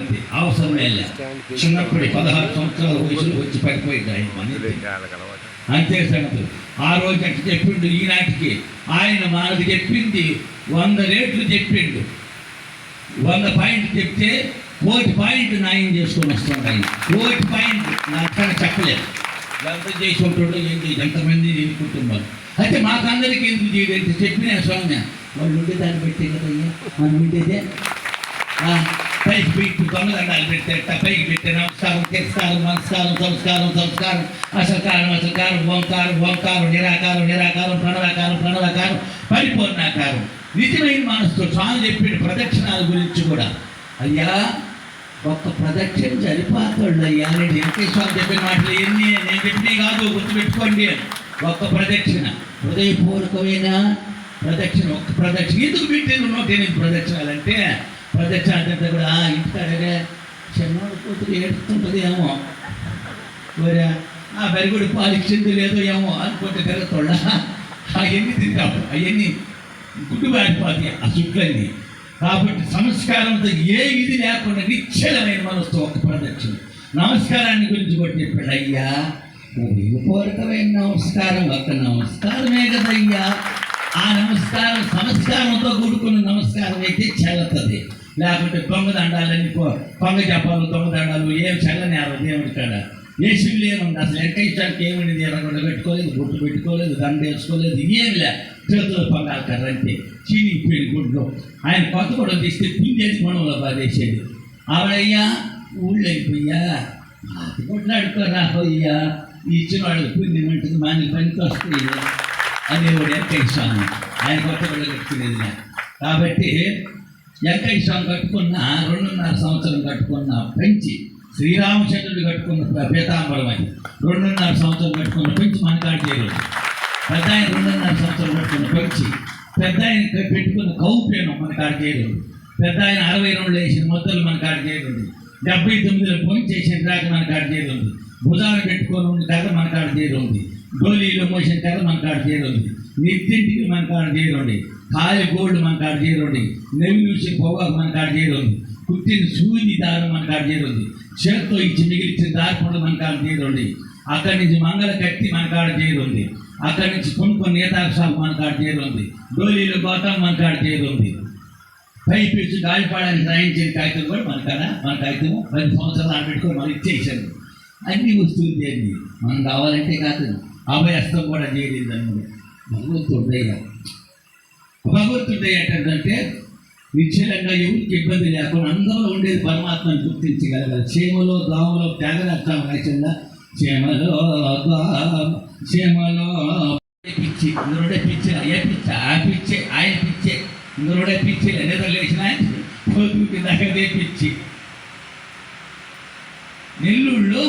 సంగతి అవసరమే లేదు. చిన్నప్పుడు పదహారు సంవత్సరాల వయసులో వచ్చి పడిపోయింది ఆయన మన అంతే సంగతి. ఆ రోజు అట్లా చెప్పిండు ఈనాటికి ఆయన మనకు చెప్పింది వంద రేట్లు చెప్పిండు. వంద పాయింట్ చెప్తే కోటి పాయింట్ న్యాయం చేసుకొని వస్తాడు ఆయన. కోటి పాయింట్ నాకు చెప్పలేదు. ఎంత చేసి ఉంటాడో ఏంటి ఎంతమంది నేను కుటుంబాలు అయితే మాకందరికీ ఎందుకు చేయలేదు చెప్పిన స్వామి వాళ్ళు ఉండే దాన్ని పెట్టే కదయ్యా మనం ఉండేదే? పైకి పెట్టి దొంగదండాలు పెట్టేట పైకి పెట్టే నమస్కారం తిరస్కారం నమస్కారం సంస్కారం సంస్కారం. అసకారం అసకారం ఓంకారం ఓంకారం నిరాకారం నిరాకారం ప్రణవాకారం ప్రణవాకారం పరిపూర్ణాకారం. నిజమైన మనసుతో స్వామి చెప్పిన ప్రదక్షిణాల గురించి కూడా. అయ్యా ఒక్క ప్రదక్షిణ చనిపోతాడు అయ్యా నేను వెంకటేశ్వరం చెప్పిన మాటలు ఎన్ని? నేను చెప్పినవి కాదు గుర్తుపెట్టుకోండి. ఒక్క ప్రదక్షిణ. హృదయపూర్వకమైన ప్రదక్షిణ ఒక్క ప్రదక్షిణ. ఎందుకు పెట్టాను నూట ఎనిమిది ప్రదక్షిణాలంటే ప్రదక్షిణ అంటే కూడా ఇంటికాడగా చిన్నోడు కూతురు ఏడుస్తుంటుంది ఏమో మరి ఆ బెరుగుడి పాలు ఇచ్చింది లేదో ఏమో అనుకుంటే పెరుగుతుండ అవన్నీ తింటాం అవన్నీ గుడ్డు బారిపోతాయి ఆ చుట్లన్నీ కాబట్టి సంస్కారంతో ఏ ఇది లేకుండా నిశ్చలమైన మనసుతో ఒక ప్రదక్షిణ నమస్కారాన్ని గురించి కూడా చెప్పాడు అయ్యా పూర్వకమైన నమస్కారం ఒక నమస్కారమే కదయ్యా. ఆ నమస్కారం సంస్కారంతో కూడుకున్న నమస్కారం అయితే చెల్లతుంది లేకపోతే దొంగ దండాలని పో- దొంగ జపాలు దొంగ దండాలు ఏం చల్లని ఆ దేవుడి కాడ? ఏ శివులు ఏముంది అసలు ఎక్క వెంకటేశ్వరికి ఏమింది ఎర్రగొండ పెట్టుకోలేదు గుట్టు పెట్టుకోలేదు దండ వేసుకోలేదు ఏమి లే. చేతులు పొంగాలి అంతే చీనిపోయిన గుడ్లు. ఆయన కొత్త కూడా తీస్తే పుంజేసి మనలో బాధేసేది. ఆవిడయ్యా ఊళ్ళో అయిపోయా అది కొట్లాడుకోరా అయ్యా. ఇచ్చిన వాళ్ళకి పుణ్యం ఉంటుంది మాని పనికి వస్తాయి అనేవాడు వెంకటేశ్వరం ఆయన కొత్త కూడా కట్టుకునేది కాబట్టి వెంకటేశ్వరం కట్టుకున్న రెండున్నర సంవత్సరం కట్టుకున్న పెంచి శ్రీరామచంద్రుడు కట్టుకున్న పీతాంబరం అని. రెండున్నర సంవత్సరం కట్టుకున్న పెంచి మన కాడ చేయలేదు పెద్ద ఆయన రెండున్నర సంవత్సరం కట్టుకున్న పెంచి పెద్ద ఆయన పెట్టుకున్న కౌపేనం మన కాడ చేయలేదు పెద్ద ఆయన అరవై రెండు వేసిన మొత్తాలు మన కాడ చేయలేదు డెబ్బై తొమ్మిదిలో పోయి చేసిన రాక మన కాడ చేయలేదు భుజాలు పెట్టుకొని ఉన్న కథ మన కాడ చేయలేదు డోలీలో మోసిన కథ మన కాడ చేయలేదు నిత్తింటికి మన కాడ చేయరండి గోల్డ్ మన కాడ చేయరండి నెవి పొగాకు మన కాడ చేయరండి కుట్టిన సూది దారం మన కాడ చేతితో ఇచ్చి మిగిలిచిన దారిపండు మన కాడ చేరుంది అక్కడి నుంచి మంగళ కత్తి మన కాడ చేయరండి అక్కడి నుంచి కొనుక్కొని నేతాక్షాలు మన కాడ చేయరండి డోలీలో గోతం మన కాడ పై పిలిచి గాలిపాడానికి రాయించిన కాగితం కూడా మన కాడ మన కాగితం పది సంవత్సరాలు ఆడబెట్టుకొని మనం ఇచ్చేసాను అన్ని వస్తువులు చేయండి మనం కావాలంటే కాదు అభయస్తం కూడా చేరింది అన్నది భగవంతుడయ్యా భగవంతుడయ్య ఏంటంటే నిశ్చలంగా ఎవరికి ఇబ్బంది లేకుండా అందరూ ఉండేది పరమాత్మను గుర్తించగలగాలి. క్షేమలో దామలో త్యాగరాష్ట్రం రాసిందా? క్షేమలో క్షేమలో. పిచ్చి? ఇందులోనే పిచ్చి ఏ పిచ్చి? ఆ పిచ్చి ఆయన పిచ్చే. ఇందులోనే పిచ్చి నిద్ర లేచిన ఆయన పిచ్చి. నెల్లూరులో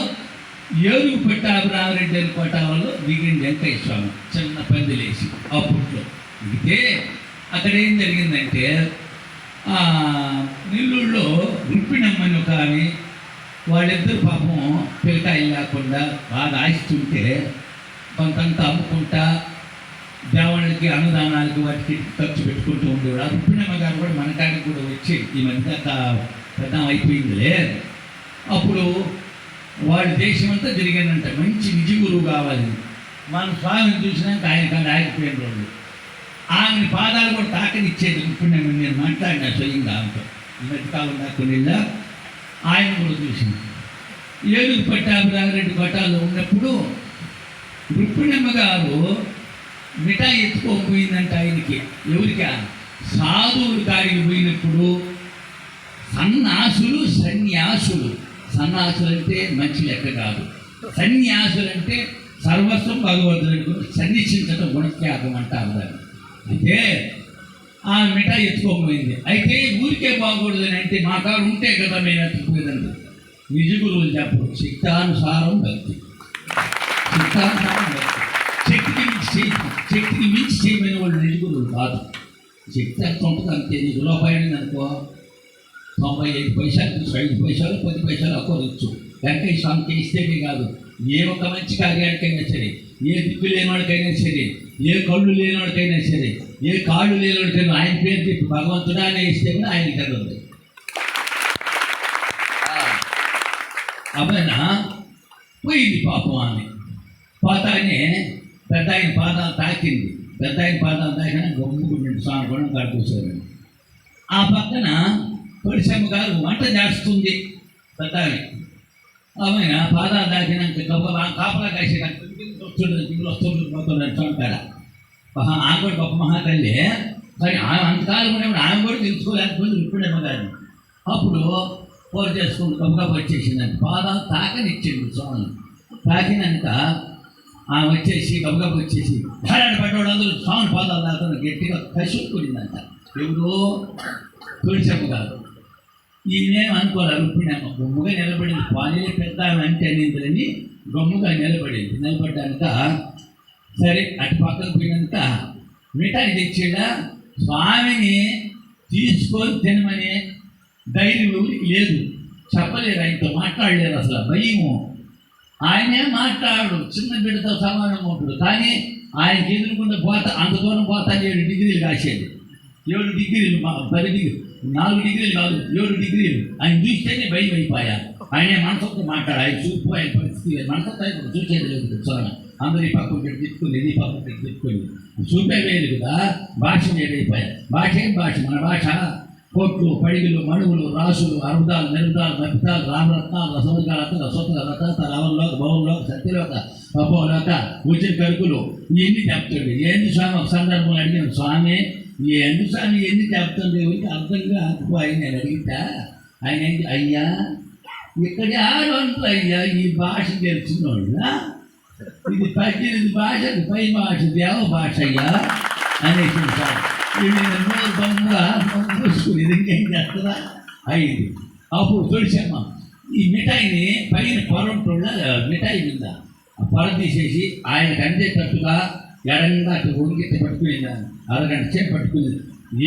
ఏరుగు పెట్టారు రామరెడ్డి అని కొట్టాలలో దిగింది వెంకటేశ్వరం చిన్న పందిలేసి అప్పట్లో ఇదే అక్కడ ఏం జరిగిందంటే నెల్లూరులో రుప్పినమ్మని ఒక ఆమె వాళ్ళిద్దరు పాపం పిల్లకాయలు లేకుండా బాగా ఆశిస్తుంటే కొంతంత అమ్ముకుంటా దేవాళ్ళకి అన్నదానాలకి వాటికి ఖర్చు పెట్టుకుంటూ ఉండేవాడు. ఆ రుక్మిణమ్మ గారు కూడా మన కాడికి కూడా వచ్చి ఈ మధ్య కా- పెద్ద అయిపోయిందిలే. అప్పుడు వాడి దేశం అంతా తిరిగానంట మంచి నిజ గురువు కావాలి. మన స్వామిని చూసినాక ఆయన కానీ ఆగిపోయిన రోజు ఆమె పాదాలు కూడా తాకనిచ్చేది ఇప్పుడు నేను నేను మాట్లాడినా స్వయంగా ఆమెతో. ఈ మధ్యకాలం ఆయన కూడా చూసింది. ఏడుగు రెండు పఠాలు ఉన్నప్పుడు రుక్మిణమ్మ గారు మిఠాయి ఎత్తుకోకపోయిందంట ఆయనకి. ఎవరికా? సాధువులు కాడికి పోయినప్పుడు సన్నాసులు సన్యాసులు. సన్నాసులు అంటే మంచి లెక్క కాదు. సన్యాసులు అంటే సర్వస్వం భగవంతుడు. సన్నిసించడం గుణత్యాగం అంటారు దాన్ని. అయితే ఆ మిఠాయి ఎత్తుకోకపోయింది. అయితే ఊరికే బాగూడదని అంటే మా కారు ఉంటే కదా మేము ఎత్తుకుపోయేదండి. నిజ గురువులు చెప్పరు. శక్తానుసారం భక్తి శక్తానుసారం భక్తి శక్తికి మించి శక్తికి మించి చేయమని వాళ్ళు నిజ గురువులు కాదు. శక్తి ఎంత ఉంటుంది అంతే. నీకు రూపాయలు అనుకో. తొంభై ఐదు పైసలు ఐదు పైసలు పది పైసలు అక్కడ ఇచ్చు. వెంకయ్య స్వామికి ఇస్తేనే కాదు. ఏ ఒక మంచి కార్యానికైనా సరే ఏ దిక్కు లేనివాడికైనా సరే ఏ కళ్ళు లేనివాడికైనా సరే ఏ కాళ్ళు లేనివాడికైనా ఆయన పేరు చెప్పి భగవంతుడా అనే ఇస్తే కూడా ఆయన కదండి అబ్బాయినా పోయింది పాపం ఆమె. పోతానే పెద్ద ఆయన పాదాలు తాకింది. పెద్ద ఆయన పాదాలు తాకిన గమ్ముకుంటుంది స్వామి కూడా కడుపుసారు ఆ పక్కన పరిశ్రమ గారు వంట చేస్తుంది. పెద్ద ఆమె పాదాలు తాకినాక గొప్ప కాపలా కాసేటప్పుడు వస్తుండే దిగులు వస్తుంది పోతుంది స్వామి కాడ మహా ఆమె కూడా గొప్ప మహాతల్లి కానీ ఆమె అంతకాలం ఉన్నప్పుడు ఆమె కూడా తెలుసుకోలేకపోయింది ఇప్పుడేమో కానీ అప్పుడు పూజ చేసుకుంటూ గొప్పగా వచ్చేసిందండి పాదాలు తాకనిచ్చింది స్వామి తాకినాక ఆమె వచ్చేసి గబగబ వచ్చేసి ధారాడు పడ్డవాళ్ళందరూ స్వామి పాదాలు తాకుని గట్టిగా కసుక్కునిందంట ఎవరో తులసమ్మ కాదు ఈమె అనుకోలేదు రుక్మిణమ్మ బొమ్మగా నిలబడింది పాలే పెద్ద ఆమె అంటే అనిందని గమ్ముగా నిలబడింది నిలబడ్డాక సరే అటు పక్కన పోయినాక మిఠాయి తెచ్చాడా? స్వామిని తీసుకొని తినమని ధైర్యం లేదు. చెప్పలేరు ఆయనతో మాట్లాడలేరు అసలు భయము. ఆయనే మాట్లాడు చిన్న బిడ్డతో సమానం ఉంటాడు. కానీ ఆయనకి ఎదురుకుండా పోతా అంత దూరం పోతా ఏడు డిగ్రీలు కాసేది. ఏడు డిగ్రీలు మా పది డిగ్రీ నాలుగు డిగ్రీలు కాదు ఏడు డిగ్రీలు. ఆయన చూస్తేనే భయం అయిపోయా. ఆయనే మనసుతో మాట్లాడు. ఆయన చూపు ఆయన పరిస్థితి మనసుతో ఇప్పుడు చూసేది లేదు చూడాలి అందరి పక్కన పెట్టి తిప్పుకుంది ఇది పక్కన పెట్టి తిప్పుకుంది చూపే వేరు కదా భాష వేరైపోయా భాష ఏం భాష? మన భాష కోట్లు పడిగులు మణుగులు రాసులు అరుదాలు నిరుదాలు నపితాలు రామరత్నాలు రసవకాలత రసోత రథత రావంలోక భవంలోక సత్యలోక తపోలోక ఉచిత కరుకులు ఇవన్నీ చెప్తుంది ఏంది స్వామి ఒక సందర్భం అడిగిన స్వామి ఏంది స్వామి ఎన్ని చెప్తుంది ఎవరికి అర్థంగా అనుకో ఆయన నేను అడిగితే? ఆయన ఏంటి అయ్యా ఆరు అంటూ అయ్యా ఈ భాష తెలిసిన వాళ్ళ ఇది పద్దెనిమిది భాష పై భాష దేవ భాష అయ్యా? అనేసి సార్. వీళ్ళు నోరు బొమ్మగా మూసుకుని ఇది ఇంకేం చేస్తుందా? అయింది అప్పుడు తులసమ్మ ఈ మిఠాయిని పైన పొరంటున్న మిఠాయి మీద ఆ పొర తీసేసి ఆయనకు అందేటట్టుగా ఎడంగా అటు ఒడిగిట్టి పట్టుకునేది అరగంట సేపు పట్టుకునేది.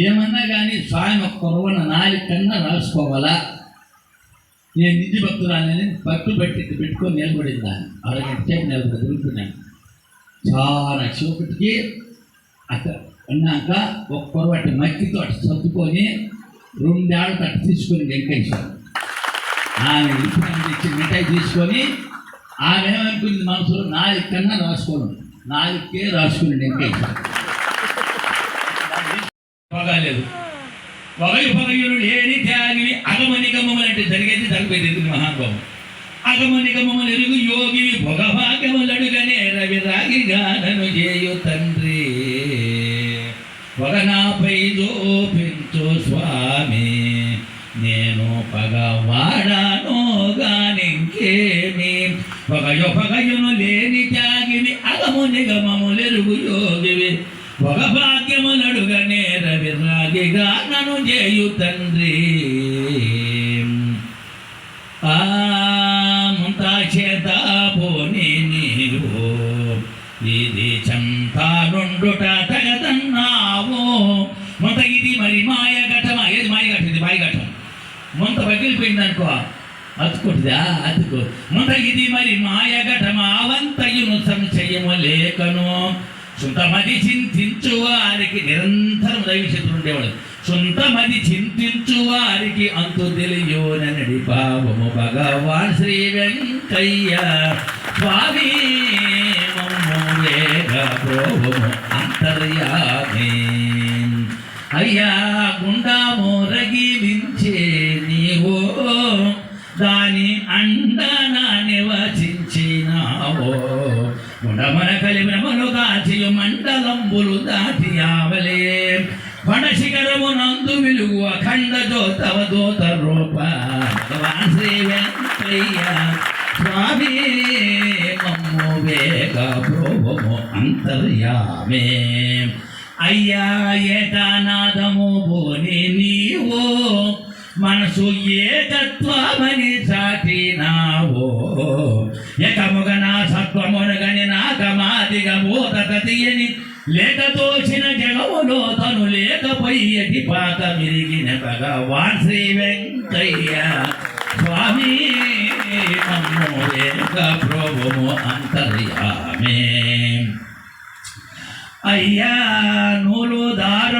ఏమన్నా కానీ స్వామి ఒక్క కొరవన నాలుగు కన్నా రాసుకోవాలా? నేను నిధి భక్తురాలని పట్టు పెట్టి పెట్టుకొని నిలబడింది? దాన్ని అరగంట సేపు నిలబడి దొరుకుతున్నాను చాలా చీకటికి అక్కడ అన్నాక ఒక పొరపాటు మట్టితో అటు సర్దుకొని రెండేళ్ళ అటు తీసుకొని వెంకటేశ్వరం. ఆమె ఇంటి మిఠాయి తీసుకొని ఆమె ఏమనుకుంది మనసులో? నాలుగు కన్నా రాసుకోవాలి నాలుగుకే రాసుకుని వెంకటేశ్వరం పగలేదు. పగలు పగలు లేని త్యాగి అగమని గమములు అంటే జరిగేది జరిపోయింది ఎందుకు మహానుభావం అగమని గమములు ఎరుగు యోగివి భోగభాగ్యములడుగనే రవి రాగి నన్ను చేయు తండ్రి. పగనాపై జోపించు స్వామి నేను పగవాడాను గానింకేమి? పగయో పగయును లే అగము యోగివి ఒక భాగ్యమునడుగనే రవి రాగిగా నన్ను చేయు తండ్రి. ఆ చేత పోని నీవు. ఇది చంతానుండుట తగదన్నావు. ముంత ఇది మరి మాయ ఘటమ ఏది మాయ ఘటం ఇది మాయ ఘటం ముంత పగిలిపోయింది అనుకో అతుకుంటుందా అతుకు. ముంత ఇది మరి మాయ ఘటమా? అవంతయును సంశయము లేకను. సుంతమది చింతించు వారికి నిరంతరం దైవశత్రుడు ఉండేవాడు. సుంతమది చింతించు వారికి అంతు తెలియోనడి పాపము భగవాన్ శ్రీ వెంకయ్య. స్వామి మమ్ము అంతర్యామి. అయ్యా గుండాము రగిలించే అండన నివసించినావో గుండమన కలిమినములు దాచియు మండలంబులు దాటి ఆవలే కొండ శిఖరము నందు విలువ అఖండ జ్యోతవ దోత రూప. భగవాన్ శ్రీ వెంకయ్య స్వామి మమ్ము వేగ ప్రభుము అంతర్యామే. అయ్యా ఏకానాదము భూని మనసు ఏకత్వమని సాటినావో? నా సత్వమునగని నాకమాదిగ భూతత తీయని లేక తోచిన జగములో తను లేకపోయేటి పాత మిరిగిన భగవాన్ శ్రీ వెంకయ్య. స్వామి మమ్ము ఏక ప్రభుము అంతర్యామే. అయ్యా నూలు దారములిచ్చి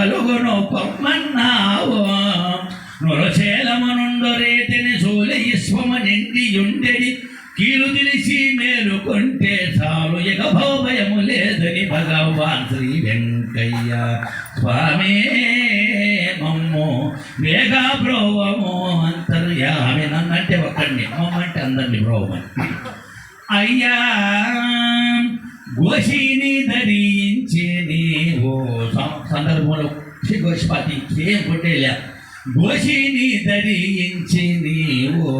అంత కలుగును పొమ్మన్నావు. నొరచేలమనుండు రేతిని సూల ఇస్వమ నిండియుండెడి కీలు తెలిసి మేలుకుంటే చాలు ఇక భోభయము లేదని భగవాన్ శ్రీ వెంకయ్య. స్వామి మమ్ము వేగా బ్రోవము ఆమె నన్నంటే ఒక్కడిని మమ్మంటే అందరిని బ్రోవమని. అయ్యా గోషిని ధరించి సందర్భంలో శ్రీ గోషిపాతి ఏం కొట్టేలే. గోషిని ధరించి నీవు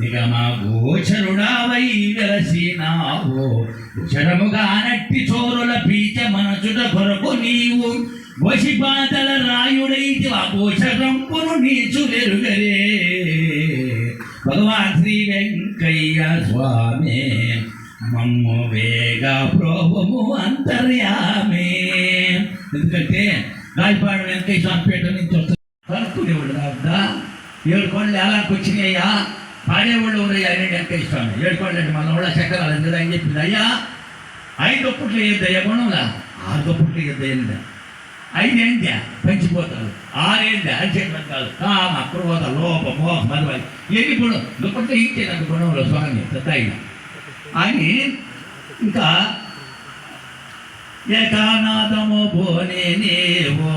నిగమ గోచరుడావై వెలసినావు. కుచరముగా నట్టి చోరుల పీచ మనచుట కొరకు నీవు. గోషిపాతల రాయుడైతి ఆ గోచరంపును నీచులెరుగరే భగవాన్ శ్రీ వెంకయ్య స్వామి మమ్ము వేగ ప్రభుము అంతర్యామే. ఎందుకంటే గాయపాడు వెంకయ్య స్వామి నుంచి వస్తుంది కనుక్కునేవాడు రావద్దా? ఏడు కోళ్ళు ఎలాకి వచ్చినాయ్యా? పాడేవాళ్ళు ఎవరయ్యా అని వెంకయ్య స్వామి ఏడు కొండలు అంటే మన వాళ్ళ చక్రాలు ఎందుకు అని చెప్పింది అయ్యా ఐదు ఒప్పుట్లు వేయద్దయ్యా గుణంలా ఆరు ఒప్పుట్లు వేయద్దయ్యా ఐదేంద్యా పెంచిపోతారు. ఆరేంద్యా అరిచేపడతారు కామ క్రోధ లోప మోహ మధువాయి ఎన్ని గుణం దుప్పట్లో నాకు గుణంలో స్వామి తత్తాయి అని ఇంకా ఏకానాదము పోనే నీవు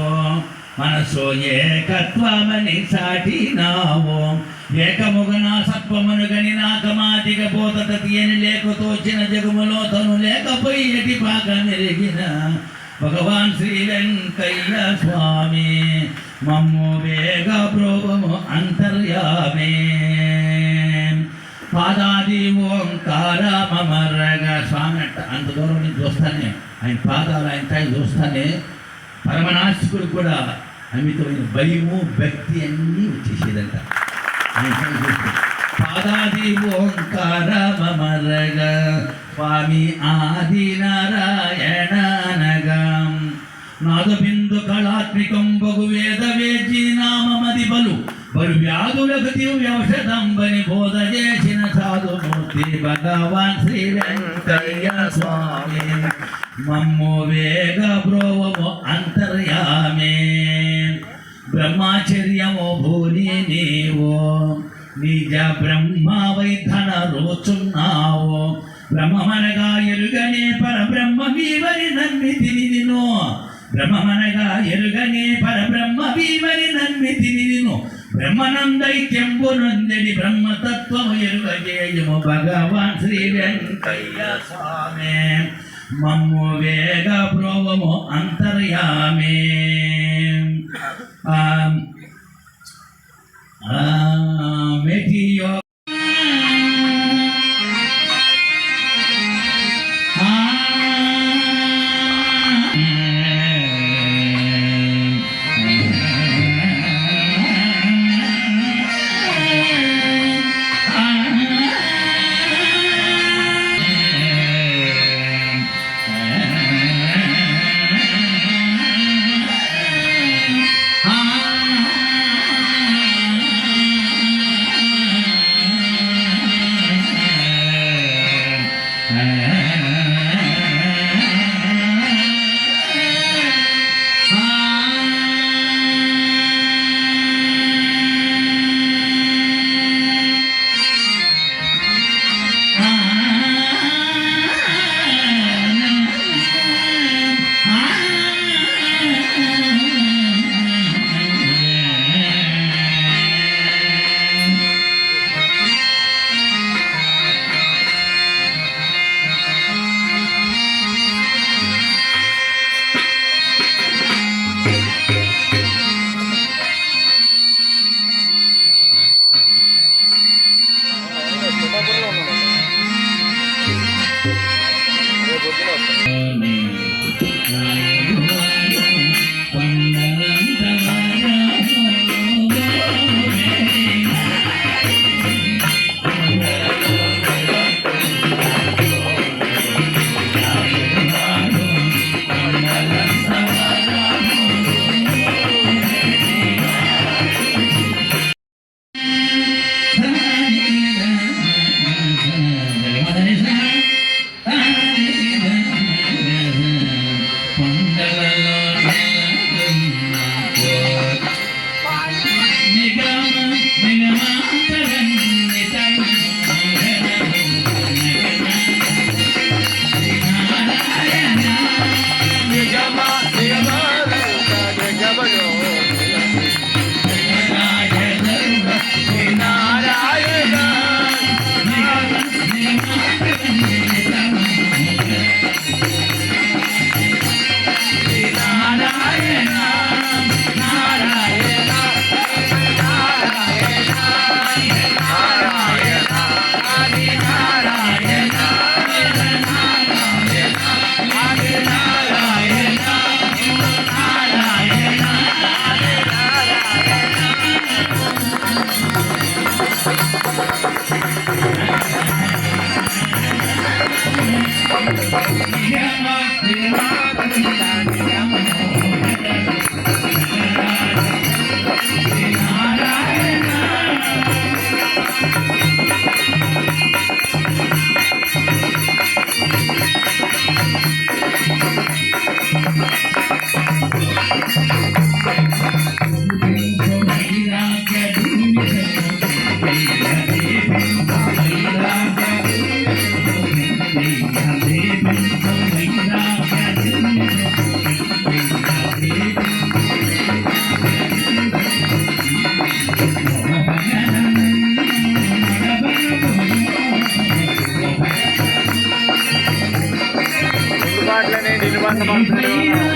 మనసు ఏకత్వమని సాటినావు ఏకముగన సత్వమును గని నాకమాదిగ పోత తీయని లేకతోచిన జగములో తను లేకపోయి ఎటి పాక మెరిగిన భగవాన్ శ్రీ వెంకయ్య స్వామి. మమ్ము వేగ ప్రభుము అంతర్యామే. పాదాది ఓంకార మమరగ స్వామి అంట అంత దూరం నుంచి చూస్తానే ఆయన పాదాలు ఆయన తాయి చూస్తానే పరమనాశకుడు కూడా అమితమైన భయము భక్తి అన్నీ వచ్చేసేదంట. ఆయన తాయి చూస్తే పాదాది ఓంకార మమరగ స్వామి ఆది నారాయణనగా నాదబిందు కళాత్మికం బగు వేద వేచి నామమది బలు. బలు వ్యాధులకు దివ్యౌషధంబని బోధ చేసిన సాధుమూర్తి భగవాన్ శ్రీ వెంకయ్య స్వామి. మమ్ము వేగ బ్రోవము అంతర్యామే. బ్రహ్మాచర్యము భూని నీవు. నిజ బ్రహ్మ వైధన రోచున్నావు. బ్రహ్మమనగా ఎరుగనే పరబ్రహ్మ వీవరి నమ్మి తిని నిను బ్రహ్మమనగా ఎరుగనే పరబ్రహ్మ వీవరి నమ్మి తిని తినిదిను బ్రహ్మనందైత్యంబు నొందెడి బ్రహ్మతత్వము ఎరుగజేయము భగవాన్ శ్రీ వెంకయ్య స్వామి. మమ్ము వేగ ప్రోవము అంతర్యామే వంద